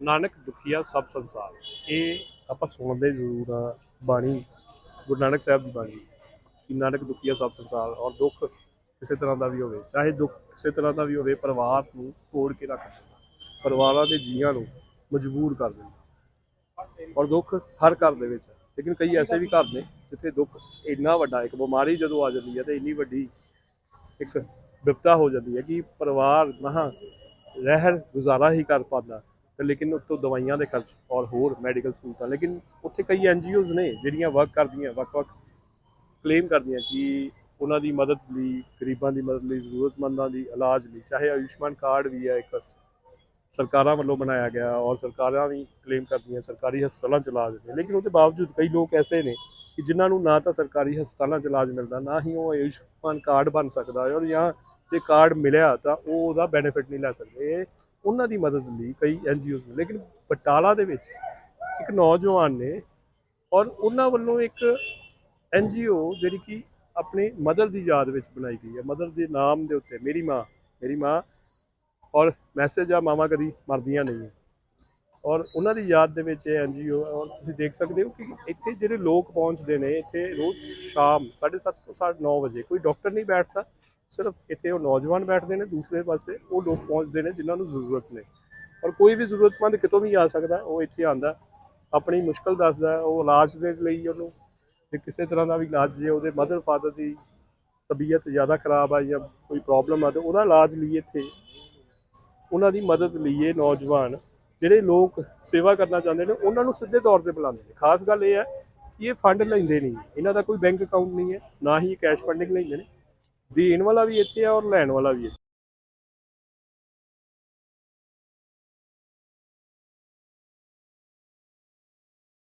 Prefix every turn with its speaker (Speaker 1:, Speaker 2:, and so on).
Speaker 1: ਨਾਨਕ ਦੁਖੀਆ ਸਭ ਸੰਸਾਰ ਇਹ ਆਪਾਂ ਸੁਣਦੇ ਜ਼ਰੂਰ ਆ ਬਾਣੀ, ਗੁਰੂ ਨਾਨਕ ਸਾਹਿਬ ਦੀ ਬਾਣੀ, ਕਿ ਨਾਨਕ ਦੁਖੀਆ ਸਭ ਸੰਸਾਰ ਔਰ ਦੁੱਖ ਕਿਸੇ ਤਰ੍ਹਾਂ ਦਾ ਵੀ ਹੋਵੇ, ਚਾਹੇ ਦੁੱਖ ਕਿਸੇ ਤਰ੍ਹਾਂ ਦਾ ਵੀ ਹੋਵੇ, ਪਰਿਵਾਰ ਨੂੰ ਤੋੜ ਕੇ ਰੱਖ ਦਿੰਦਾ, ਪਰਿਵਾਰਾਂ ਦੇ ਜੀਆਂ ਨੂੰ ਮਜਬੂਰ ਕਰ ਦਿੰਦਾ ਔਰ ਦੁੱਖ ਹਰ ਘਰ ਦੇ ਵਿੱਚ ਹੈ। ਲੇਕਿਨ ਕਈ ਐਸੇ ਵੀ ਘਰ ਨੇ ਜਿੱਥੇ ਦੁੱਖ ਇੰਨਾ ਵੱਡਾ, ਇੱਕ ਬਿਮਾਰੀ ਜਦੋਂ ਆ ਜਾਂਦੀ ਹੈ ਤੇ ਇੰਨੀ ਵੱਡੀ ਇੱਕ ਵਿਪਤਾ ਹੋ ਜਾਂਦੀ ਹੈ ਕਿ ਪਰਿਵਾਰ ਨਾ ਰਹਿਣ ਗੁਜ਼ਾਰਾ ਹੀ ਕਰ ਪਾਉਂਦਾ ਤੇ ਲੇਕਿਨ ਉੱਤੋਂ ਦਵਾਈਆਂ ਦੇ ਖਰਚ ਔਰ ਹੋਰ ਮੈਡੀਕਲ ਸਹੂਲਤਾਂ, ਲੇਕਿਨ ਉੱਥੇ ਕਈ ਐਨਜੀਓਜ਼ ਨੇ ਜਿਹੜੀਆਂ ਵਰਕ ਕਰਦੀਆਂ, ਵੱਖ-ਵੱਖ ਕਲੇਮ ਕਰਦੀਆਂ ਕਿ ਉਹਨਾਂ ਦੀ ਮਦਦ ਲਈ, ਗਰੀਬਾਂ ਦੀ ਮਦਦ ਲਈ, ਜ਼ਰੂਰਤਮੰਦਾਂ ਦੀ ਇਲਾਜ ਲਈ, ਚਾਹੇ ਆਯੁਸ਼ਮਾਨ ਕਾਰਡ ਵੀ ਹੈ ਇੱਕ, ਸਰਕਾਰਾਂ ਵੱਲੋਂ ਬਣਾਇਆ ਗਿਆ ਔਰ ਸਰਕਾਰਾਂ ਵੀ ਕਲੇਮ ਕਰਦੀਆਂ, ਸਰਕਾਰੀ ਹਸਪਤਾਲਾਂ ਚ ਇਲਾਜ ਨੇ ਲੇਕਿਨ ਉਹਦੇ ਬਾਵਜੂਦ ਕਈ ਲੋਕ ਐਸੇ ਨੇ ਕਿ ਜਿਨ੍ਹਾਂ ਨੂੰ ਨਾ ਤਾਂ ਸਰਕਾਰੀ ਹਸਪਤਾਲਾਂ ਚ ਇਲਾਜ ਮਿਲਦਾ, ਨਾ ਹੀ ਉਹ ਆਯੁਸ਼ਮਾਨ ਕਾਰਡ ਬਣ ਸਕਦਾ ਔਰ ਜਾਂ ਜੇ ਕਾਰਡ ਮਿਲਿਆ ਤਾਂ ਉਹ ਉਹਦਾ ਬੈਨੀਫਿਟ ਨਹੀਂ ਲੈ ਸਕਦੇ। ਉਹਨਾਂ ਦੀ ਮਦਦ ਲਈ ਕਈ ਐਨਜੀਓਜ਼ ਨੇ, ਲੇਕਿਨ ਬਟਾਲਾ ਦੇ ਵਿੱਚ ਇੱਕ ਨੌਜਵਾਨ ਨੇ ਔਰ ਉਹਨਾਂ ਵੱਲੋਂ ਇੱਕ ਐਨਜੀਓ ਜਿਹੜੀ ਕਿ ਆਪਣੀ ਮਦਰ ਦੀ ਯਾਦ ਵਿੱਚ ਬਣਾਈ ਗਈ ਹੈ। ਮਦਰ ਦੇ ਨਾਮ ਦੇ ਉੱਤੇ ਮੇਰੀ ਮਾਂ ਮੇਰੀ ਮਾਂ ਔਰ ਮੈਸੇਜ ਆ, ਮਾਵਾਂ ਕਦੀ ਮਰਦੀਆਂ ਨਹੀਂ ਔਰ ਉਹਨਾਂ ਦੀ ਯਾਦ ਦੇ ਵਿੱਚ ਇਹ ਐਨਜੀਓ ਔਰ ਤੁਸੀਂ ਦੇਖ ਸਕਦੇ ਹੋ ਕਿ ਇੱਥੇ ਜਿਹੜੇ ਲੋਕ ਪਹੁੰਚਦੇ ਨੇ, ਇੱਥੇ ਰੋਜ਼ ਸ਼ਾਮ 7:30 ਤੋਂ 9:30 ਵਜੇ ਕੋਈ ਡਾਕਟਰ ਨਹੀਂ ਬੈਠਦਾ ਸਿਰਫ ਇੱਥੇ ਉਹ ਨੌਜਵਾਨ ਬੈਠਦੇ ਨੇ ਦੂਸਰੇ ਪਾਸੇ, ਉਹ ਲੋਕ ਪਹੁੰਚਦੇ ਨੇ ਜਿਨ੍ਹਾਂ ਨੂੰ ਜ਼ਰੂਰਤ ਨੇ। ਔਰ ਕੋਈ ਵੀ ਜ਼ਰੂਰਤਮੰਦ ਕਿਤੋਂ ਵੀ ਆ ਸਕਦਾ, ਉਹ ਇੱਥੇ ਆਂਦਾ ਆਪਣੀ ਮੁਸ਼ਕਲ ਦੱਸਦਾ, ਉਹ ਇਲਾਜ ਦੇ ਲਈ ਉਹਨੂੰ ਜੇ ਕਿਸੇ ਤਰ੍ਹਾਂ ਦਾ ਵੀ ਇਲਾਜ ਜੇ ਉਹਦੇ ਮਦਰ ਫਾਦਰ ਦੀ ਤਬੀਅਤ ਜ਼ਿਆਦਾ ਖਰਾਬ ਆ ਜਾਂ ਕੋਈ ਪ੍ਰੋਬਲਮ ਆ, ਤੇ ਉਹਦਾ ਇਲਾਜ ਲਈ ਇੱਥੇ ਉਹਨਾਂ ਦੀ ਮਦਦ ਲਈ ਇਹ ਨੌਜਵਾਨ ਜਿਹੜੇ ਲੋਕ ਸੇਵਾ ਕਰਨਾ ਚਾਹੁੰਦੇ ਨੇ, ਉਹਨਾਂ ਨੂੰ ਸਿੱਧੇ ਤੌਰ ਤੇ ਬੁਲਾਉਂਦੇ ਨੇ। ਖਾਸ ਗੱਲ ਇਹ ਹੈ ਕਿ ਇਹ ਫੰਡ ਲੈਂਦੇ ਨਹੀਂ। ਇਹਨਾਂ ਦਾ ਕੋਈ ਬੈਂਕ ਅਕਾਊਂਟ ਨਹੀਂ ਹੈ, ਨਾ ਹੀ ਕੈਸ਼ ਫੰਡਿੰਗ ਲੈਂਦੇ ਨੇ। ਦੇਣ ਵਾਲਾ ਵੀ ਇੱਥੇ ਆ ਔਰ ਲੈਣ ਵਾਲਾ ਵੀ ਇੱਥੇ।